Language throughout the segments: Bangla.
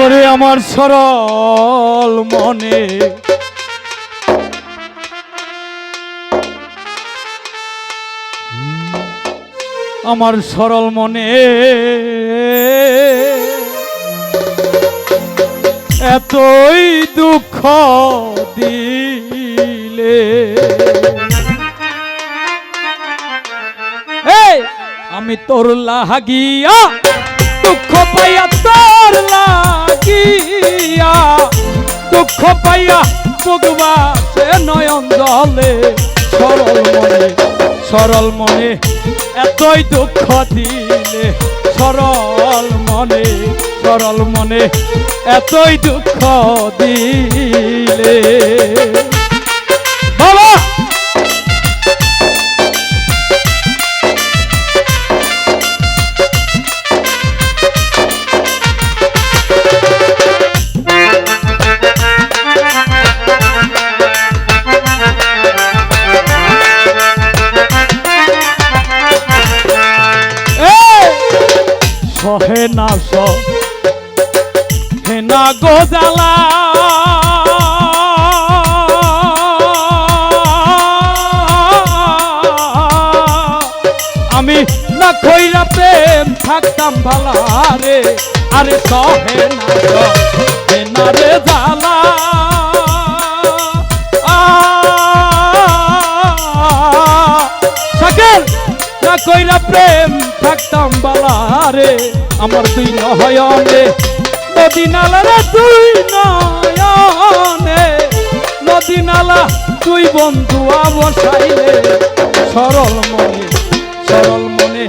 ওরে আমার সরল মনে। আমার সরল মনে। এতই দুঃখ দিলে। আমি তোর লাগিয়া দুঃখ পাইয়া পাইয়া ভগবা সে নয়ন জলে, সরল মনে সরল মনে, এতই দুঃখ দিলে, সরল মনে সরল মনে, এতই দুঃখ দিলে। সহে না না গোজালা আমি না খৈরা প্রেম থাকতাম ভালা রে। আরে সহে না সহে না রে জালা শাকিল না কইরা প্রেম থাকতাম বালারে আমার তুই নয়নে নদী নালা রে তুই নয়নে। নদী নালা তুই বন্ধু বসাইলে সরল মনে সরল মনে,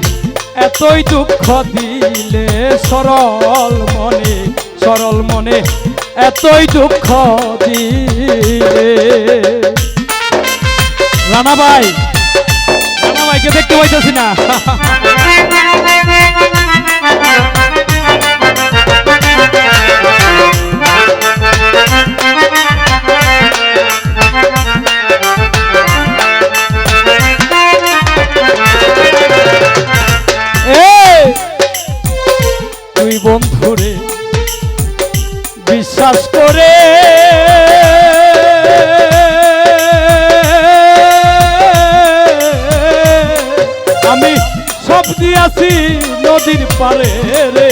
এতই দুঃখ দিলে। সরল মনে সরল মনে, এতই দুঃখ দিলে। রানা বন্ধুরে বিশ্বাস করে সব দিয়াছি নদীর পারে রে।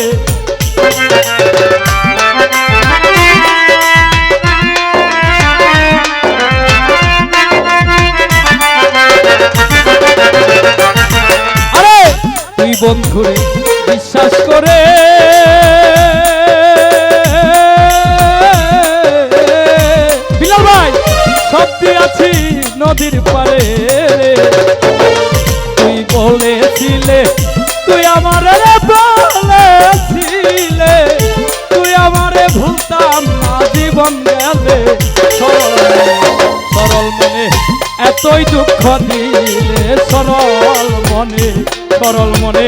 আরে বন্ধুরে ভুলতাম না জীবন গেলে। সরল সরল মনে এতই দুঃখ দিলে। সরল মনে সরল মনে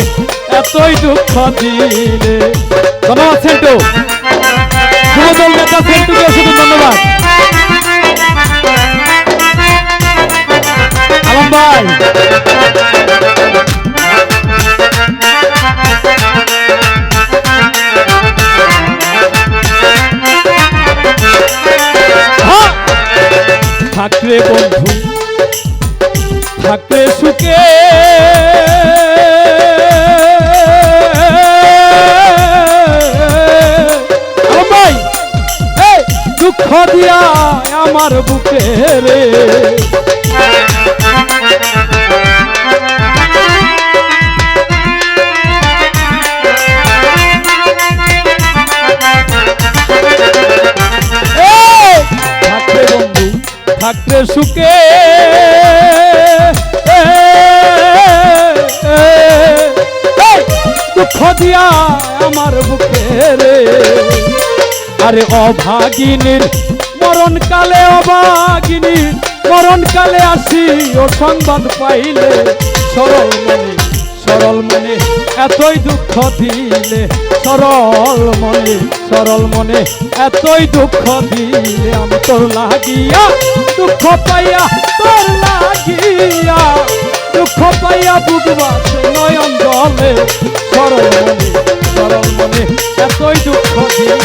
এতই দুঃখ দিলে। ধন্যবাদ সেন্টু সেন্টুকে শুধু ধন্যবাদ। আলম থাকলে বন্ধু থাকলে সুখে। দুঃখ দিয়া আমার বুকে রে। থাকলে সুখে। দুঃখ দিয়া আমার বুকে রে। আরে অভাগিনীর মরণ কালে অভাগিনীর মরণ কালে আসি ও সংবাদ পাইলে সরল মনে। সরল মনে, এতই দুঃখ দিলে। সরল মনে সরল মনে, এতই দুঃখ দিলে। আমি তোর লাগিয়া দুঃখ পাইয়া, তোর লাগিয়া দুঃখ পাইয়া বুকবাসে নয়ন জলে। সরল মনে সরল মনে, এতই দুঃখ দিলে।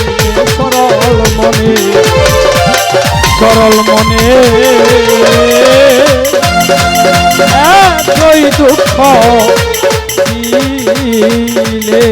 সরল মনে সরল মনে, এতই দুঃখ ছিলে